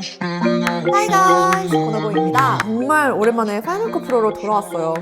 하이 가이즈 고노보입니다. 정말 오랜만에 파이널 컷 프로로 돌아왔어요.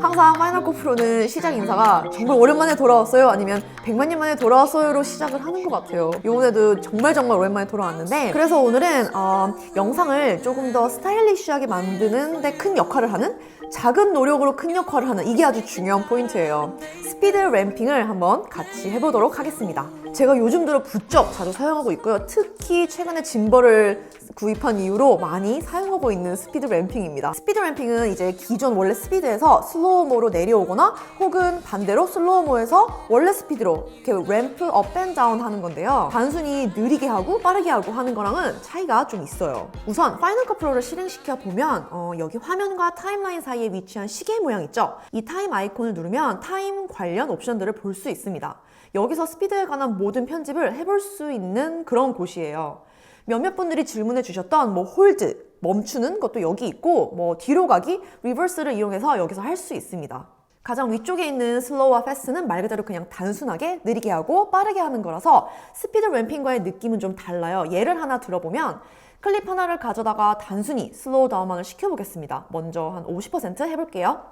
항상 파이널 컷 프로는 시작 인사가 정말 오랜만에 돌아왔어요? 아니면 100만 년 만에 돌아왔어요로 시작을 하는 것 같아요. 이번에도 정말 정말 오랜만에 돌아왔는데 그래서 오늘은 어, 영상을 조금 더 스타일리시하게 만드는 데 큰 역할을 하는 작은 노력으로 큰 역할을 하는 이게 아주 중요한 포인트예요. 스피드 램핑을 한번 같이 해보도록 하겠습니다 제가 요즘 들어 부쩍 자주 사용하고 있고요 특히 최근에 짐벌을 구입한 이후로 많이 사용하고 있는 스피드 램핑입니다. 스피드 램핑은 이제 기존 원래 스피드에서 슬로우모로 내려오거나 혹은 반대로 슬로우모에서 원래 스피드로 이렇게 램프 업 앤 다운 하는 건데요. 단순히 느리게 하고 빠르게 하고 하는 거랑은 차이가 좀 있어요. 우선 파이널 컷 프로를 실행시켜 보면 어, 여기 화면과 타임라인 사이에 위치한 시계 모양 있죠? 이 타임 아이콘을 누르면 타임 관련 옵션들을 볼 수 있습니다. 여기서 스피드에 관한 모든 편집을 해볼 수 있는 그런 곳이에요. 몇몇 분들이 질문해 주셨던 뭐 홀드, 멈추는 것도 여기 있고 뭐 뒤로 가기, 리버스를 이용해서 여기서 할 수 있습니다. 가장 위쪽에 있는 슬로우와 패스는 말 그대로 그냥 단순하게 느리게 하고 빠르게 하는 거라서 스피드 램핑과의 느낌은 좀 달라요. 예를 하나 들어보면 클립 하나를 가져다가 단순히 슬로우 다운만을 시켜보겠습니다. 먼저 한 50% 해볼게요.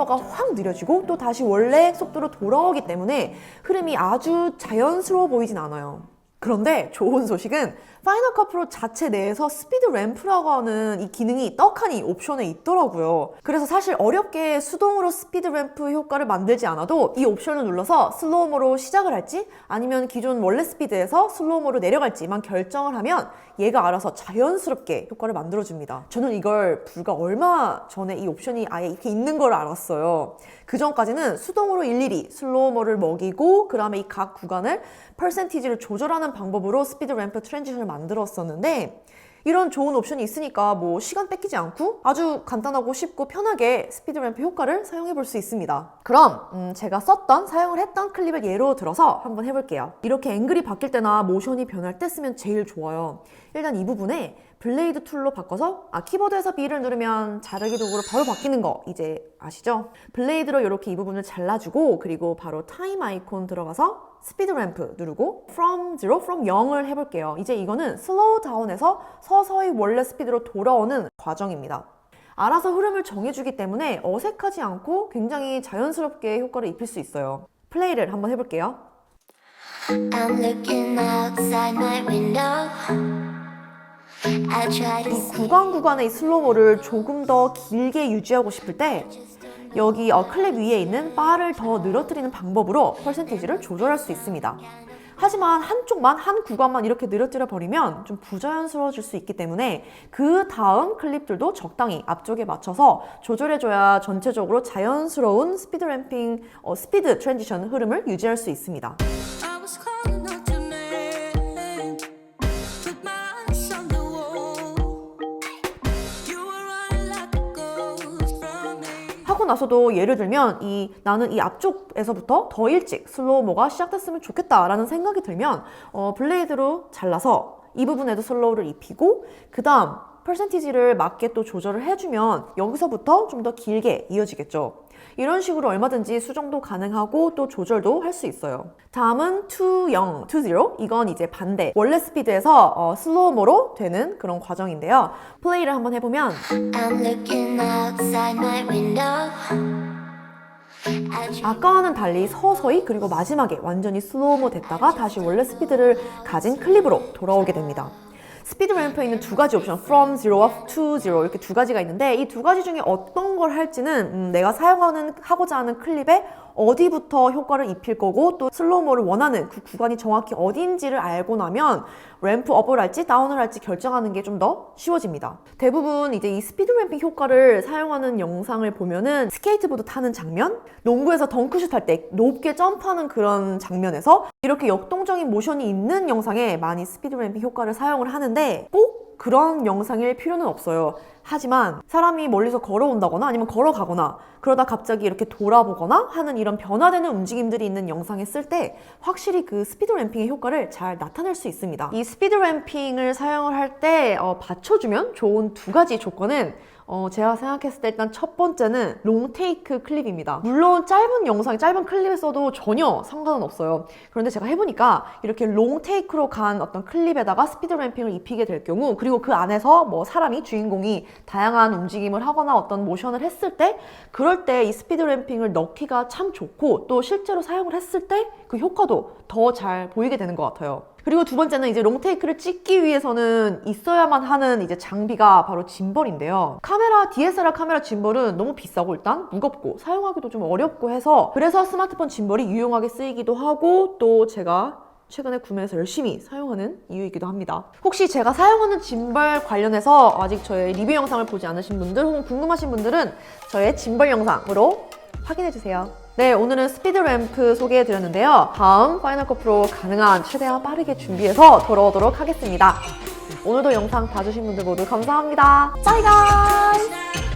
슬로우머가 확 느려지고 또 다시 원래 속도로 돌아오기 때문에 흐름이 아주 자연스러워 보이진 않아요. 그런데 좋은 소식은 파이널 컷 프로 자체 내에서 스피드 램프라고 하는 이 기능이 떡하니 옵션에 있더라고요. 그래서 사실 어렵게 수동으로 스피드 램프 효과를 만들지 않아도 이 옵션을 눌러서 슬로우모로 시작을 할지 아니면 기존 원래 스피드에서 슬로우모로 내려갈지만 결정을 하면 얘가 알아서 자연스럽게 효과를 만들어줍니다. 저는 이걸 불과 얼마 전에 이 옵션이 아예 이렇게 있는 걸 알았어요. 그 전까지는 수동으로 일일이 슬로우모를 먹이고 그 다음에 이 각 구간을 퍼센티지를 조절하는 방법으로 스피드 램프 트랜지션을 만들었었는데 이런 좋은 옵션이 있으니까 뭐 시간 뺏기지 않고 아주 간단하고 쉽고 편하게 스피드 램프 효과를 사용해 볼 수 있습니다. 그럼 음, 제가 썼던 사용을 했던 클립을 예로 들어서 한번 해볼게요. 이렇게 앵글이 바뀔 때나 모션이 변할 때 쓰면 제일 좋아요. 일단 이 부분에 블레이드 툴로 바꿔서 아 키보드에서 B를 누르면 자르기 도구로 바로 바뀌는 거 이제 아시죠? 블레이드로 이렇게 이 부분을 잘라주고 그리고 바로 타임 아이콘 들어가서 스피드 램프 누르고 from 0, from 0을 해볼게요. 이제 이거는 슬로우 다운에서 서서히 원래 스피드로 돌아오는 과정입니다. 알아서 흐름을 정해주기 때문에 어색하지 않고 굉장히 자연스럽게 효과를 입힐 수 있어요. 플레이를 한번 해볼게요. I'm looking outside my window. 이 구간 구간의 이 슬로우를 조금 더 길게 유지하고 싶을 때 여기 어, 클립 위에 있는 바를 더 늘어뜨리는 방법으로 퍼센테이지를 조절할 수 있습니다. 하지만 한쪽만 한 구간만 이렇게 늘어뜨려 버리면 좀 부자연스러워질 수 있기 때문에 그 다음 클립들도 적당히 앞쪽에 맞춰서 조절해줘야 전체적으로 자연스러운 스피드 램핑, 어, 스피드 트랜지션 흐름을 유지할 수 있습니다. 하고 나서도 예를 들면 이 나는 이 앞쪽에서부터 더 일찍 슬로우모가 시작됐으면 좋겠다라는 생각이 들면 어, 블레이드로 잘라서 이 부분에도 슬로우를 입히고 그 다음 퍼센티지를 맞게 또 조절을 해주면 여기서부터 좀 더 길게 이어지겠죠. 이런 식으로 얼마든지 수정도 가능하고 또 조절도 할 수 있어요. 다음은 to 0, to 0. 이건 이제 반대. 원래 스피드에서 어, 슬로우모로 되는 그런 과정인데요. 플레이를 한번 해보면 아까와는 달리 서서히 그리고 마지막에 완전히 슬로우모 됐다가 다시 원래 스피드를 가진 클립으로 돌아오게 됩니다. 스피드 램프에 있는 두 가지 옵션, from zero와 to zero 이렇게 두 가지가 있는데 이 두 가지 중에 어떤 걸 할지는 음, 내가 사용하는 하고자 하는 클립에 어디부터 효과를 입힐 거고 또 슬로우모를 원하는 그 구간이 정확히 어디인지를 알고 나면 램프 업을 할지 다운을 할지 결정하는 게 좀 더 쉬워집니다. 대부분 이제 이 스피드 램핑 효과를 사용하는 영상을 보면은 스케이트보드 타는 장면, 농구에서 덩크슛 할 때 높게 점프하는 그런 장면에서 이렇게 역동적인 모션이 있는 영상에 많이 스피드 램핑 효과를 사용을 하는데 꼭 그런 영상일 필요는 없어요. 하지만 사람이 멀리서 걸어온다거나 아니면 걸어가거나 그러다 갑자기 이렇게 돌아보거나 하는 이런 변화되는 움직임들이 있는 영상에 쓸 때 확실히 그 스피드 램핑의 효과를 잘 나타낼 수 있습니다. 이 스피드 램핑을 사용을 할때 어, 받쳐주면 좋은 두 가지 조건은 어, 제가 생각했을 때 일단 첫 번째는 롱테이크 클립입니다. 물론 짧은 영상, 짧은 클립에 써도 전혀 상관은 없어요. 그런데 제가 해보니까 이렇게 롱테이크로 간 어떤 클립에다가 스피드 램핑을 입히게 될 경우, 그리고 그 안에서 뭐 사람이, 주인공이 다양한 움직임을 하거나 어떤 모션을 했을 때, 그럴 때 이 스피드 램핑을 넣기가 참 좋고, 또 실제로 사용을 했을 때 그 효과도 더 잘 보이게 되는 것 같아요. 그리고 두 번째는 이제 롱테이크를 찍기 위해서는 있어야만 하는 이제 장비가 바로 짐벌인데요. 카메라, DSLR 카메라 짐벌은 너무 비싸고 일단 무겁고 사용하기도 좀 어렵고 해서 그래서 스마트폰 짐벌이 유용하게 쓰이기도 하고 또 제가 최근에 구매해서 열심히 사용하는 이유이기도 합니다. 혹시 제가 사용하는 짐벌 관련해서 아직 저의 리뷰 영상을 보지 않으신 분들 혹은 궁금하신 분들은 저의 짐벌 영상으로 확인해주세요. 네, 오늘은 스피드 램프 소개해드렸는데요. 다음 파이널 컷 프로 가능한 최대한 빠르게 준비해서 돌아오도록 하겠습니다. 오늘도 영상 봐주신 분들 모두 감사합니다. 바이 가이!